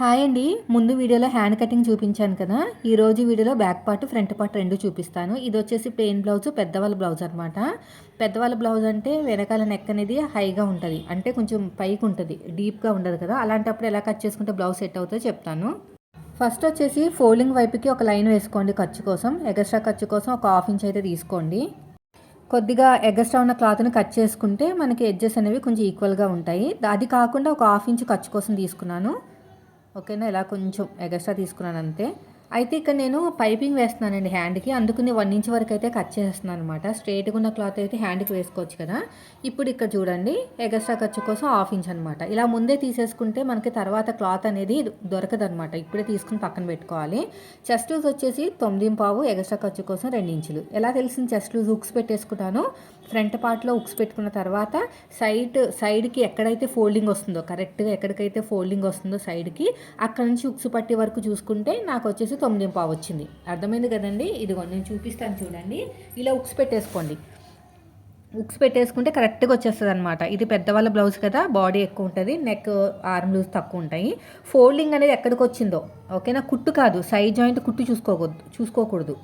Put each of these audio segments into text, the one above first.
Hi అండి. ముందు వీడియోలో హ్యాండ్ కటింగ్ చూపించాను కదా. ఈరోజు వీడియోలో బ్యాక్ పార్ట్ ఫ్రంట్ పార్ట్ రెండు చూపిస్తాను. ఇది వచ్చేసి ప్లెయిన్ బ్లౌజ్ పెద్దవాళ్ళ బ్లౌజ్ అనమాట పెద్దవాళ్ళ బ్లౌజ్ అంటే వెనకాల నెక్ అనేది హైగా ఉంటుంది. అంటే కొంచెం పైకి ఉంటుంది. డీప్గా ఉండదు కదా. అలాంటప్పుడు ఎలా కట్ చేసుకుంటే బ్లౌజ్ సెట్ అవుతుందో చెప్తాను. ఫస్ట్ వచ్చేసి ఫోల్డింగ్ వైపుకి ఒక లైన్ వేసుకోండి ఖర్చు కోసం. ఎగస్ట్రా ఖర్చు కోసం ఒక హాఫ్ ఇంచ్ అయితే తీసుకోండి. కొద్దిగా ఎగస్ట్రా ఉన్న క్లాత్ని కట్ చేసుకుంటే మనకి ఎడ్జెస్ అనేవి కొంచెం ఈక్వల్గా ఉంటాయి. అది కాకుండా ఒక హాఫ్ ఇంచ్ ఖర్చు కోసం తీసుకున్నాను. ఓకేనా? ఇలా కొంచెం ఎగస్ట్రా తీసుకున్నాను అంతే అయితే ఇక్కడ నేను పైపింగ్ వేస్తున్నానండి హ్యాండ్కి. అందుకని వన్ ఇంచ్ వరకు అయితే కట్ చేస్తున్నాను అనమాట స్ట్రైట్గా ఉన్న క్లాత్ అయితే హ్యాండ్కి వేసుకోవచ్చు కదా. ఇప్పుడు ఇక్కడ చూడండి ఎగస్ట్రా ఖర్చు కోసం హాఫ్ ఇంచ్ అనమాట ఇలా ముందే తీసేసుకుంటే మనకి తర్వాత క్లాత్ అనేది దొరకదనమాట ఇప్పుడే తీసుకుని పక్కన పెట్టుకోవాలి. చెస్ట్ లూజ్ వచ్చేసి తొమ్మిది పావు ఎగస్ట్రా ఖర్చు కోసం రెండు ఇంచులు. ఎలా తెలిసింది? చెస్ట్ లూజ్ హుక్స్ పెట్టేసుకుంటాను ఫ్రంట్ పార్ట్లో ఉక్స్ పెట్టుకున్న తర్వాత సైడ్ సైడ్కి ఎక్కడైతే ఫోల్డింగ్ వస్తుందో కరెక్ట్గా ఎక్కడికైతే ఫోల్డింగ్ వస్తుందో సైడ్కి అక్కడ నుంచి ఉక్స్ పట్టే వరకు చూసుకుంటే నాకు వచ్చేసి తొమ్మిది పావు వచ్చింది. అర్థమైంది కదండి? ఇదిగో నేను చూపిస్తాను చూడండి. ఇలా ఉక్స్ పెట్టేసుకోండి. ఉక్స్ పెట్టేసుకుంటే కరెక్ట్గా వచ్చేస్తుంది అనమాట ఇది పెద్దవాళ్ళ బ్లౌజ్ కదా బాడీ ఎక్కువ ఉంటుంది నెక్ ఆర్మ్ లూజ్ తక్కువ ఉంటాయి. ఫోల్డింగ్ అనేది ఎక్కడికి వచ్చిందో ఓకేనా? కుట్టు కాదు సైడ్ జాయింట్ కుట్టు చూసుకోకూడదు చూసుకోకూడదు.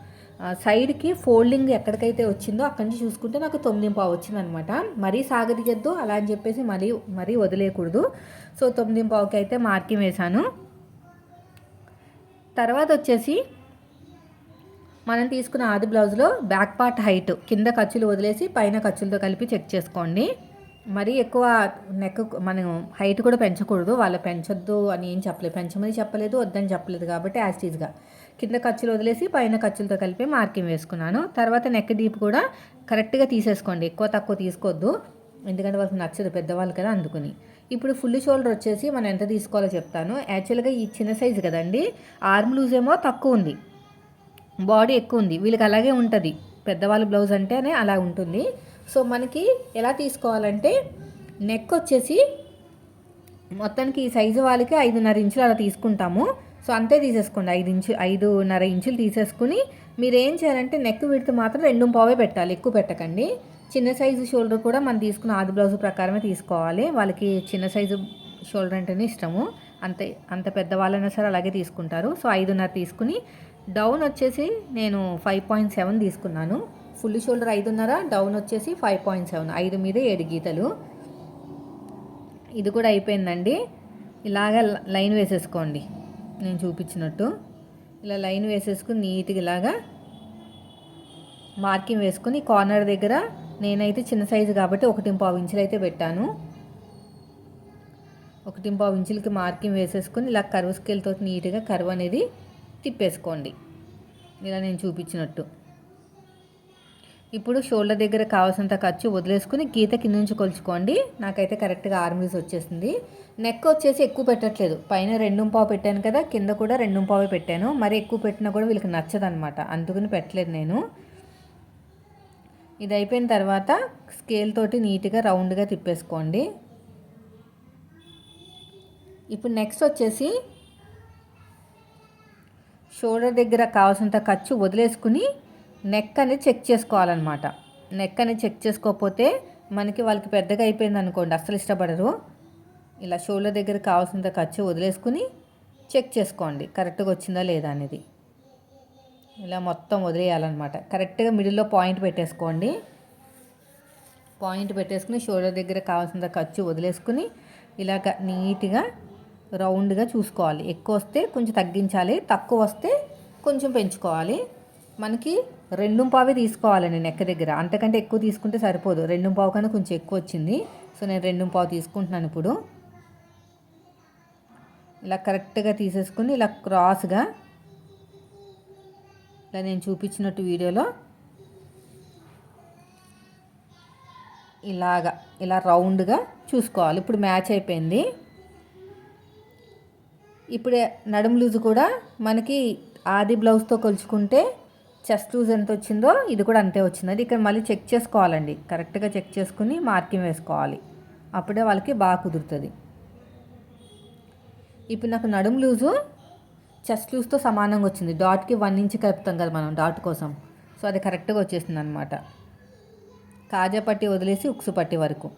సైడ్కి ఫోల్డింగ్ ఎక్కడికైతే వచ్చిందో అక్కడి నుంచి చూసుకుంటే నాకు తొమ్మిది పావు వచ్చిందనమాట మరీ సాగదీయద్దు అలా అని చెప్పేసి మరీ మరీ వదిలేయకూడదు. సో తొమ్మిది పావుకి అయితే మార్కింగ్ వేశాను. తర్వాత వచ్చేసి మనం తీసుకున్న ఆది బ్లౌజ్లో బ్యాక్ పార్ట్ హైట్ కింద ఖర్చులు వదిలేసి పైన ఖర్చులతో కలిపి చెక్ చేసుకోండి. మరీ ఎక్కువ నెక్ మనం హైట్ కూడా పెంచకూడదు. వాళ్ళు పెంచొద్దు అని ఏం చెప్పలేదు. పెంచమని చెప్పలేదు వద్దని చెప్పలేదు కాబట్టి యాస్టీజ్గా కింద ఖర్చులు వదిలేసి పైన ఖర్చులతో కలిపి మార్కింగ్ వేసుకున్నాను. తర్వాత నెక్ డీప్ కూడా కరెక్ట్గా తీసేసుకోండి. ఎక్కువ తక్కువ తీసుకోవద్దు ఎందుకంటే వాళ్ళకి నచ్చదు పెద్దవాళ్ళు కదా అందుకుని. ఇప్పుడు ఫుల్ షోల్డర్ వచ్చేసి మనం ఎంత తీసుకోవాలో చెప్తాను. యాక్చువల్గా ఈ చిన్న సైజు కదండి ఆర్మ్ లూజ్ ఏమో తక్కువ ఉంది. బాడీ ఎక్కువ ఉంది. వీళ్ళకి అలాగే ఉంటుంది. పెద్దవాళ్ళ బ్లౌజ్ అంటేనే అలా ఉంటుంది. సో మనకి ఎలా తీసుకోవాలంటే నెక్ వచ్చేసి మొత్తానికి ఈ సైజు వాళ్ళకి ఐదున్నర ఇంచులు అలా తీసుకుంటాము. సో అంతే తీసేసుకోండి. ఐదు ఇంచు ఐదున్నర ఇంచులు తీసేసుకుని మీరు ఏం చేయాలంటే నెక్ విడితే మాత్రం రెండు పావే పెట్టాలి ఎక్కువ పెట్టకండి. చిన్న సైజు షోల్డర్ కూడా మనం తీసుకున్న ఆది బ్లౌజ్ ప్రకారమే తీసుకోవాలి. వాళ్ళకి చిన్న సైజు షోల్డర్ అంటేనే ఇష్టము. అంత అంత పెద్ద వాళ్ళైనా సరే అలాగే తీసుకుంటారు. సో ఐదున్నర తీసుకుని డౌన్ వచ్చేసి నేను ఫైవ్ పాయింట్ సెవెన్ తీసుకున్నాను. ఫుల్ షోల్డర్ ఐదున్నర డౌన్ వచ్చేసి ఫైవ్ పాయింట్ సెవెన్ ఐదు మీద ఏడు గీతలు. ఇది కూడా అయిపోయిందండి. ఇలాగ లైన్ వేసేసుకోండి. నేను చూపించినట్టు. ఇలా లైన్ వేసేసుకుని నీట్గా ఇలాగా మార్కింగ్ వేసుకుని కార్నర్ దగ్గర నేనైతే చిన్న సైజు కాబట్టి ఒకటి పావు ఇంచులు అయితే పెట్టాను. ఒకటి పావు ఇంచులకి మార్కింగ్ వేసేసుకొని ఇలా కరువు స్కేల్తో నీట్గా కరువు అనేది తిప్పేసుకోండి. ఇలా నేను చూపించినట్టు. ఇప్పుడు షోల్డర్ దగ్గర కావాల్సినంత ఖర్చు వదిలేసుకుని గీత కింద నుంచి కొలుచుకోండి. నాకైతే కరెక్ట్గా ఆర్మీస్ వచ్చేసింది. నెక్ వచ్చేసి ఎక్కువ పెట్టట్లేదు. పైన రెండు పావు పెట్టాను కదా కింద కూడా రెండు పావు పెట్టాను. మరి ఎక్కువ పెట్టినా కూడా వీళ్ళకి నచ్చదనమాట అందుకని పెట్టలేదు నేను. ఇది అయిపోయిన తర్వాత స్కేల్ తోటి నీట్గా రౌండ్గా తిప్పేసుకోండి. ఇప్పుడు నెక్స్ట్ వచ్చేసి షోల్డర్ దగ్గర కావాల్సినంత ఖర్చు వదిలేసుకుని నెక్ అనేది చెక్ చేసుకోవాలన్నమాట. నెక్ అనేది చెక్ చేసుకోకపోతే మనకి వాళ్ళకి పెద్దగా అయిపోయింది అనుకోండి అస్సలు ఇష్టపడరు. ఇలా షోల్డర్ దగ్గర కావాల్సినంత ఖర్చు వదిలేసుకుని చెక్ చేసుకోండి కరెక్ట్గా వచ్చిందా లేదా అనేది. ఇలా మొత్తం వదిలేయాలన్నమాట. కరెక్ట్గా మిడిల్లో పాయింట్ పెట్టేసుకోండి. పాయింట్ పెట్టేసుకుని షోల్డర్ దగ్గర కావాల్సినంత ఖర్చు వదిలేసుకుని ఇలాగ నీట్గా రౌండ్గా చూసుకోవాలి. ఎక్కువ వస్తే కొంచెం తగ్గించాలి తక్కువ వస్తే కొంచెం పెంచుకోవాలి. మనకి రెండు పావే తీసుకోవాలండి నెక్క దగ్గర. అంతకంటే ఎక్కువ తీసుకుంటే సరిపోదు. రెండు పావు కన్నా కొంచెం ఎక్కువ వచ్చింది. సో నేను రెండు పావు తీసుకుంటున్నాను ఇప్పుడు. ఇలా కరెక్ట్గా తీసేసుకుని ఇలా క్రాస్గా ఇలా నేను చూపించినట్టు వీడియోలో ఇలాగా ఇలా రౌండ్గా చూసుకోవాలి. ఇప్పుడు మ్యాచ్ అయిపోయింది. ఇప్పుడు నడుము లూజు కూడా మనకి ఆది బ్లౌజ్తో కొలుచుకుంటే చెస్ట్ లూజ్ ఎంత వచ్చిందో ఇది కూడా అంతే వచ్చింది. అది ఇక్కడ మళ్ళీ చెక్ చేసుకోవాలండి. కరెక్ట్గా చెక్ చేసుకుని మార్కింగ్ వేసుకోవాలి. అప్పుడే వాళ్ళకి బాగా కుదురుతుంది. ఇప్పుడు నాకు నడుము లూజు చెస్ట్ లూజ్తో సమానంగా వచ్చింది. డాట్కి వన్ ఇంచ్ కలుపుతాం కదా మనం డాట్ కోసం. సో అది కరెక్ట్గా వచ్చేసింది అనమాట కాజా పట్టి వదిలేసి ఉక్సు పట్టి వరకు.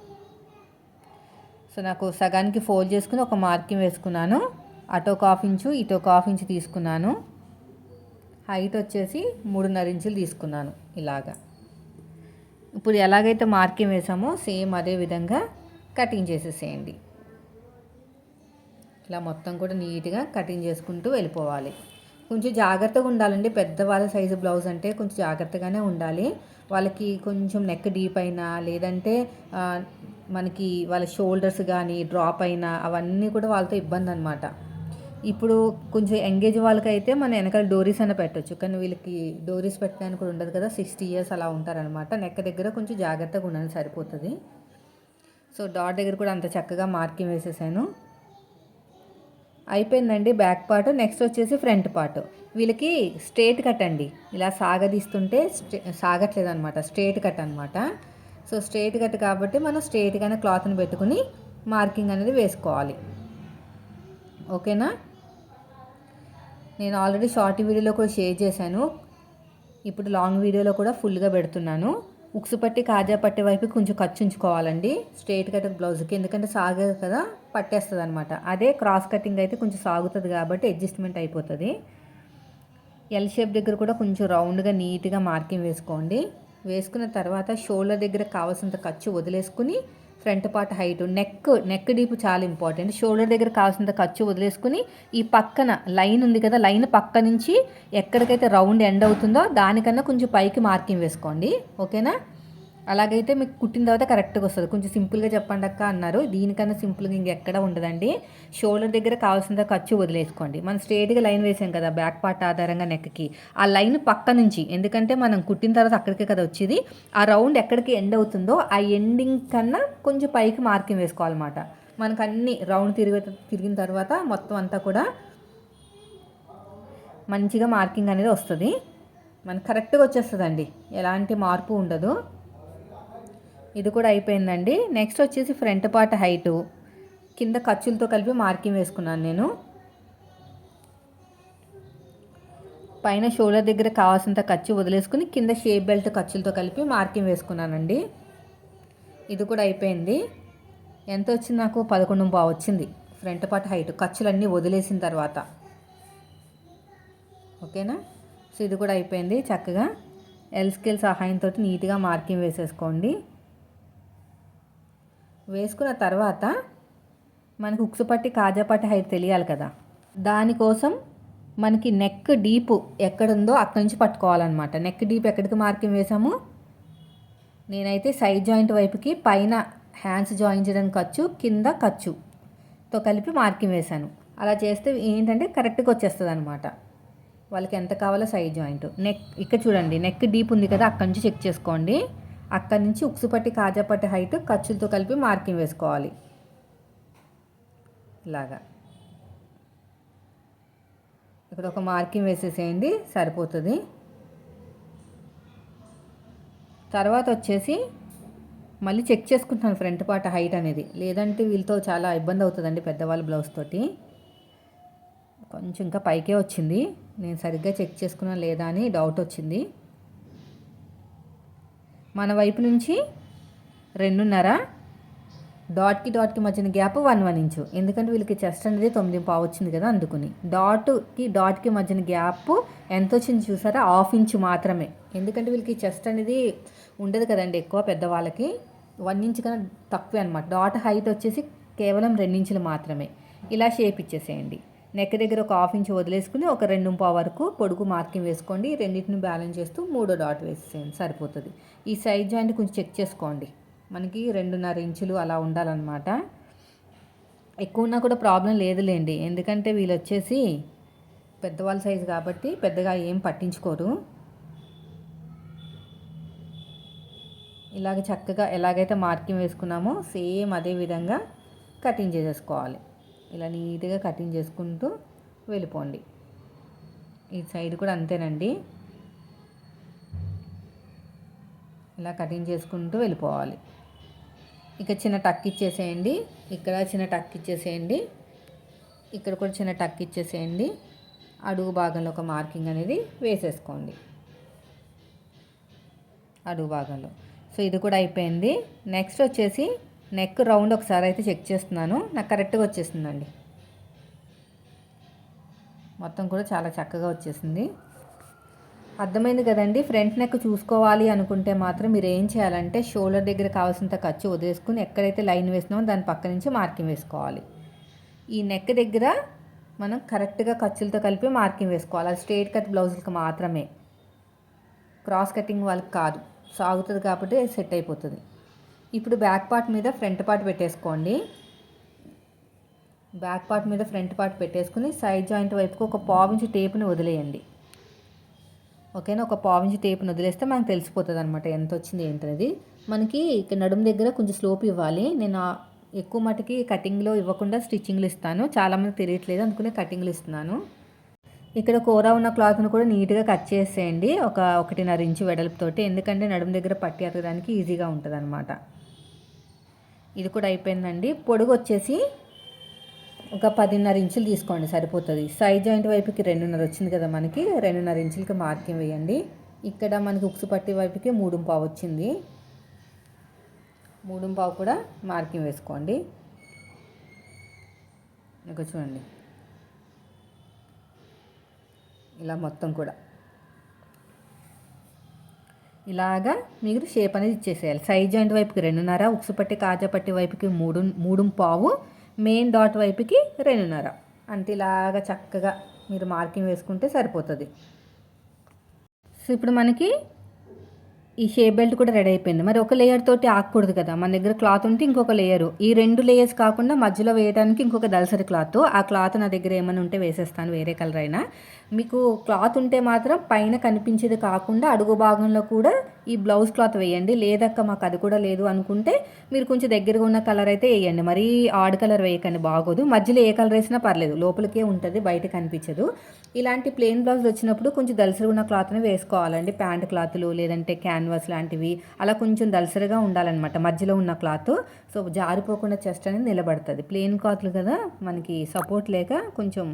సో నాకు సగానికి ఫోల్డ్ చేసుకుని ఒక మార్కింగ్ వేసుకున్నాను. అటు ఒక హాఫ్ ఇంచు ఇటు ఒక హాఫ్ ఇంచు తీసుకున్నాను. హైట్ వచ్చేసి మూడున్నర ఇంచులు తీసుకున్నాను ఇలాగా. ఇప్పుడు ఎలాగైతే మార్కింగ్ వేసామో సేమ్ అదే విధంగా కటింగ్ చేసేసేయండి. ఇలా మొత్తం కూడా నీట్గా కటింగ్ చేసుకుంటూ వెళ్ళిపోవాలి. కొంచెం జాగ్రత్తగా ఉండాలండి. పెద్దవాళ్ళ సైజు బ్లౌజ్ అంటే కొంచెం జాగ్రత్తగానే ఉండాలి. వాళ్ళకి కొంచెం నెక్ డీప్ అయినా లేదంటే మనకి వాళ్ళ షోల్డర్స్ కానీ డ్రాప్ అయినా అవన్నీ కూడా వాళ్ళతో ఇబ్బంది అనమాట ఇప్పుడు కొంచెం ఎంగేజ్ వాళ్ళకైతే మన వెనకాల డోరీస్ అన్న పెట్టవచ్చు కానీ వీళ్ళకి డోరీస్ పెట్టడానికి కూడా ఉండదు కదా. సిక్స్టీ ఇయర్స్ అలా ఉంటారనమాట నెక్క దగ్గర కొంచెం జాగ్రత్తగా ఉండాలి సరిపోతుంది. సో డాట్ దగ్గర కూడా అంత చక్కగా మార్కింగ్ వేసేసాను. అయిపోయిందండి బ్యాక్ పార్ట్. నెక్స్ట్ వచ్చేసి ఫ్రంట్ పార్ట్. వీళ్ళకి స్ట్రేట్ కట్ అండి. ఇలా సాగదీస్తుంటే స్ట్రే సాగట్లేదు అనమాట స్ట్రేట్ కట్ అనమాట సో స్ట్రేట్ కట్ కాబట్టి మనం స్ట్రేట్గానే క్లాత్ని పెట్టుకుని మార్కింగ్ అనేది వేసుకోవాలి. ఓకేనా? నేను ఆల్రెడీ షార్ట్ వీడియోలో కూడా షేర్ చేశాను. ఇప్పుడు లాంగ్ వీడియోలో కూడా ఫుల్గా పెడుతున్నాను. ఉక్సు పట్టి కాజా పట్టి వైపు కొంచెం ఖర్చు ఉంచుకోవాలండి. స్ట్రైట్ కట్ బ్లౌజ్కి ఎందుకంటే సాగదు కదా పట్టేస్తుంది అనమాట అదే క్రాస్ కటింగ్ అయితే కొంచెం సాగుతుంది కాబట్టి అడ్జస్ట్మెంట్ అయిపోతుంది. ఎల్ షేప్ దగ్గర కూడా కొంచెం రౌండ్గా నీట్గా మార్కింగ్ వేసుకోండి. వేసుకున్న తర్వాత షోల్డర్ దగ్గర కావాల్సినంత ఖర్చు వదిలేసుకుని front part height neck neck deep చాలా ఇంపార్టెంట్. షోల్డర్ దగ్గర కావాల్సినంత ఖర్చు వదిలేసుకుని ఈ పక్కన లైన్ ఉంది కదా లైన్ పక్క నుంచి ఎక్కడికైతే రౌండ్ ఎండ్ అవుతుందో దానికన్నా కొంచెం పైకి మార్కింగ్ వేసుకోండి. ఓకేనా? అలాగైతే మీకు కుట్టిన తర్వాత కరెక్ట్గా వస్తుంది. కొంచెం సింపుల్గా చెప్పండి అక్క అన్నారు. దీనికన్నా సింపుల్గా ఇంకెక్కడ ఉండదండి. షోల్డర్ దగ్గర కావాల్సిన ఖర్చు వదిలేసుకోండి. మనం స్ట్రేట్గా లైన్ వేసాం కదా బ్యాక్ పార్ట్ ఆధారంగా నెక్కి. ఆ లైన్ పక్క నుంచి ఎందుకంటే మనం కుట్టిన తర్వాత అక్కడికే కదా వచ్చేది ఆ రౌండ్ ఎక్కడికి ఎండ్ అవుతుందో ఆ ఎండింగ్ కన్నా కొంచెం పైకి మార్కింగ్ వేసుకోవాలన్నమాట. మనకు అన్ని రౌండ్ తిరిగి తిరిగిన తర్వాత మొత్తం అంతా కూడా మంచిగా మార్కింగ్ అనేది వస్తుంది. మనకు కరెక్ట్గా వచ్చేస్తుందండి. ఎలాంటి మార్పు ఉండదు. ఇది కూడా అయిపోయిందండి. నెక్స్ట్ వచ్చేసి ఫ్రంట్ పార్ట్ హైటు కింద ఖర్చులతో కలిపి మార్కింగ్ వేసుకున్నాను నేను. పైన షోల్డర్ దగ్గర కావాల్సినంత ఖర్చు వదిలేసుకుని కింద షేప్ బెల్ట్ ఖర్చులతో కలిపి మార్కింగ్ వేసుకున్నానండి. ఇది కూడా అయిపోయింది. ఎంత వచ్చింది నాకు? పదకొండు బా వచ్చింది. ఫ్రంట్ పార్ట్ హైట్ ఖర్చులన్నీ వదిలేసిన తర్వాత. ఓకేనా? సో ఇది కూడా అయిపోయింది చక్కగా. ఎల్ స్కేల్ సహాయంతో నీట్గా మార్కింగ్ వేసేసుకోండి. వేసుకున్న తర్వాత మనకు ఉక్సు పట్టి కాజా పట్టి హైట్ తెలియాలి కదా. దానికోసం మనకి నెక్ డీప్ ఎక్కడుందో అక్కడి నుంచి పట్టుకోవాలన్నమాట. నెక్ డీప్ ఎక్కడికి మార్కింగ్ వేసాము? నేనైతే సైడ్ జాయింట్ వైపుకి పైన హ్యాండ్స్ జాయిన్ చేయడానికి ఖర్చు కింద ఖర్చుతో కలిపి మార్కింగ్ వేశాను. అలా చేస్తే ఏంటంటే కరెక్ట్గా వచ్చేస్తుంది అనమాట వాళ్ళకి ఎంత కావాలో సైడ్ జాయింట్. నెక్ ఇక్కడ చూడండి నెక్ డీప్ ఉంది కదా అక్కడి నుంచి చెక్ చేసుకోండి. అక్కడి నుంచి ఉక్సుపట్టి కాజాపట్టి హైట్ ఖర్చులతో కలిపి మార్కింగ్ వేసుకోవాలి. ఇలాగా. ఇక్కడ ఒక మార్కింగ్ వేసేసేయండి సరిపోతుంది. తర్వాత వచ్చేసి మళ్ళీ చెక్ చేసుకుంటాను ఫ్రంట్ పార్ట్ హైట్ అనేది. లేదంటే వీళ్ళతో చాలా ఇబ్బంది అవుతుందండి పెద్దవాళ్ళ బ్లౌజ్ తోటి. కొంచెం ఇంకా పైకే వచ్చింది. నేను సరిగ్గా చెక్ చేసుకున్నా లేదా అని డౌట్ వచ్చింది. మన వైపు నుంచి రెండున్నర. డాట్కి డాట్కి మధ్యన గ్యాప్ వన్ వన్ ఇంచు ఎందుకంటే వీళ్ళకి చెస్ట్ అనేది తొమ్మిది పావు వచ్చింది కదా అందుకుని. డాట్కి డాట్కి మధ్యన గ్యాప్ ఎంత వచ్చింది చూసారా? హాఫ్ ఇంచు మాత్రమే. ఎందుకంటే వీళ్ళకి చెస్ట్ అనేది ఉండదు కదండి ఎక్కువ పెద్దవాళ్ళకి. వన్ ఇంచ్ కన్నా తక్కువే అనమాట డాట్ హైట్ వచ్చేసి కేవలం రెండించులు మాత్రమే. ఇలా షేప్ ఇచ్చేసేయండి. నెక్ దగ్గర ఒక హాఫ్ ఇంచ్ వదిలేసుకుని ఒక రెండు పావు వరకు పొడుగు మార్కింగ్ వేసుకోండి. రెండింటిని బ్యాలెన్స్ చేస్తూ మూడో డాట్ వేసేయండి. సరిపోతుంది. ఈ సైజ్ జాయింట్ కొంచెం చెక్ చేసుకోండి. మనకి రెండున్నర ఇంచులు అలా ఉండాలన్నమాట. ఎక్కువ ఉన్నా కూడా ప్రాబ్లం లేదులేండి. ఎందుకంటే వీళ్ళు వచ్చేసి పెద్దవాళ్ళ సైజు కాబట్టి పెద్దగా ఏం పట్టించుకోరు. ఇలాగ చక్కగా ఎలాగైతే మార్కింగ్ వేసుకున్నామో సేమ్ అదే విధంగా కటింగ్ చేసేసుకోవాలి. ఇలా నీట్గా కటింగ్ చేసుకుంటూ వెళ్ళిపోండి. ఈ సైడ్ కూడా అంతేనండి. ఇలా కటింగ్ చేసుకుంటూ వెళ్ళిపోవాలి. ఇక చిన్న టక్ ఇచ్చేసేయండి. ఇక్కడ చిన్న టక్ ఇచ్చేసేయండి. ఇక్కడ కూడా చిన్న టక్ ఇచ్చేసేయండి. అడుగు భాగంలో ఒక మార్కింగ్ అనేది వేసేసుకోండి. అడుగు భాగంలో. సో ఇది కూడా అయిపోయింది. నెక్స్ట్ వచ్చేసి నెక్ రౌండ్ ఒకసారి అయితే చెక్ చేస్తున్నాను. నాకు కరెక్ట్గా వచ్చేసిందండి. మొత్తం కూడా చాలా చక్కగా వచ్చేసింది. అర్థమైంది కదండి? ఫ్రంట్ నెక్ చూసుకోవాలి అనుకుంటే మాత్రం మీరు ఏం చేయాలంటే షోల్డర్ దగ్గర కావాల్సినంత ఖర్చు వదిలేసుకుని ఎక్కడైతే లైన్ వేసినామో దాని పక్క నుంచి మార్కింగ్ వేసుకోవాలి. ఈ నెక్ దగ్గర మనం కరెక్ట్గా ఖర్చులతో కలిపి మార్కింగ్ వేసుకోవాలి. అది స్ట్రేట్ కట్ బ్లౌజులకు మాత్రమే. క్రాస్ కటింగ్ వాళ్ళకి కాదు. సాగుతుంది కాబట్టి సెట్ అయిపోతుంది. ఇప్పుడు బ్యాక్ పార్ట్ మీద ఫ్రంట్ పార్ట్ పెట్టేసుకోండి. బ్యాక్ పార్ట్ మీద ఫ్రంట్ పార్ట్ పెట్టేసుకుని సైడ్ జాయింట్ వైపుకి ఒక పావించి టేప్ని వదిలేయండి. ఓకేనా? ఒక పావించి టేప్ని వదిలేస్తే మనకు తెలిసిపోతుంది అనమాట ఎంత వచ్చింది ఏంటనేది. మనకి ఇక్కడ నడుము దగ్గర కొంచెం స్లోప్ ఇవ్వాలి. నేను ఎక్కువ మటుకి కటింగ్లో ఇవ్వకుండా స్టిచ్చింగ్లు ఇస్తాను. చాలామంది తెలియట్లేదు అందుకనే కటింగ్లు ఇస్తున్నాను. ఇక్కడ కూర ఉన్న క్లాత్ను కూడా నీట్గా కట్ చేసేయండి. ఒక ఒకటిన్నర ఇంచు వెడల్పుతోటి. ఎందుకంటే నడుము దగ్గర పట్టి ఎత్తడానికి ఈజీగా ఉంటుంది అనమాట ఇది కూడా అయిపోయిందండి. పొడుగు వచ్చేసి ఒక పదిన్నర ఇంచులు తీసుకోండి సరిపోతుంది. సైడ్ జాయింట్ వైపుకి రెండున్నర వచ్చింది కదా మనకి రెండున్నర ఇంచులకి మార్కింగ్ వేయండి. ఇక్కడ మనకి ఉక్సు పట్టి వైపుకి మూడు పావు వచ్చింది. మూడు పావు కూడా మార్కింగ్ వేసుకోండి. ఇక చూడండి. ఇలా మొత్తం కూడా. ఇలాగా మీరు షేప్ అనేది ఇచ్చేసేయాలి. సైడ్ జాయింట్ వైపుకి రెండున్నర ఉక్సు పట్టి కాజా పట్టి వైపుకి మూడు మూడు పావు మెయిన్ డాట్ వైపుకి రెండున్నర. అంటే ఇలాగా చక్కగా మీరు మార్కింగ్ వేసుకుంటే సరిపోతుంది. సో ఇప్పుడు మనకి ఈ షేప్ బెల్ట్ కూడా రెడీ అయిపోయింది. మరి ఒక లేయర్ తోటి ఆకూడదు కదా. మన దగ్గర క్లాత్ ఉంటే ఇంకొక లేయరు. ఈ రెండు లేయర్స్ కాకుండా మధ్యలో వేయడానికి ఇంకొక దలసరి క్లాత్. ఆ క్లాత్ నా దగ్గర ఏమైనా ఉంటే వేసేస్తాను వేరే కలర్ అయినా. మీకు క్లాత్ ఉంటే మాత్రం పైన కనిపించేది కాకుండా అడుగు భాగంలో కూడా ఈ బ్లౌజ్ క్లాత్ వేయండి. లేదక్క మాకు అది కూడా లేదు అనుకుంటే మీరు కొంచెం దగ్గరగా ఉన్న కలర్ అయితే వేయండి. మరీ ఆడ్ కలర్ వేయకండి బాగోదు. మధ్యలో ఏ కలర్ వేసినా పర్లేదు లోపలికే ఉంటుంది బయట కనిపించదు. ఇలాంటి ప్లెయిన్ బ్లౌజ్ వచ్చినప్పుడు కొంచెం దలసరి ఉన్న క్లాత్ని వేసుకోవాలండి. ప్యాంట్ క్లాత్లు లేదంటే క్యాన్వాస్ లాంటివి అలా కొంచెం దలసరిగా ఉండాలన్నమాట మధ్యలో ఉన్న క్లాత్. సో జారిపోకుండా చెస్ట్ అనేది నిలబడుతుంది. ప్లెయిన్ క్లాత్లు కదా మనకి సపోర్ట్ లేక కొంచెం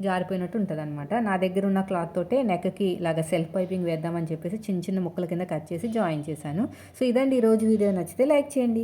జారిపోయినట్టు ఉంటుంది అనమాట నా దగ్గర ఉన్న క్లాత్ తోటే నెక్కి ఇలాగ సెల్ఫ్ పైపింగ్ వేద్దామని చెప్పేసి చిన్న చిన్న ముక్కల కింద కట్ చేసి జాయిన్ చేశాను. సో ఇదండి ఈరోజు వీడియో. నచ్చితే లైక్ చేయండి.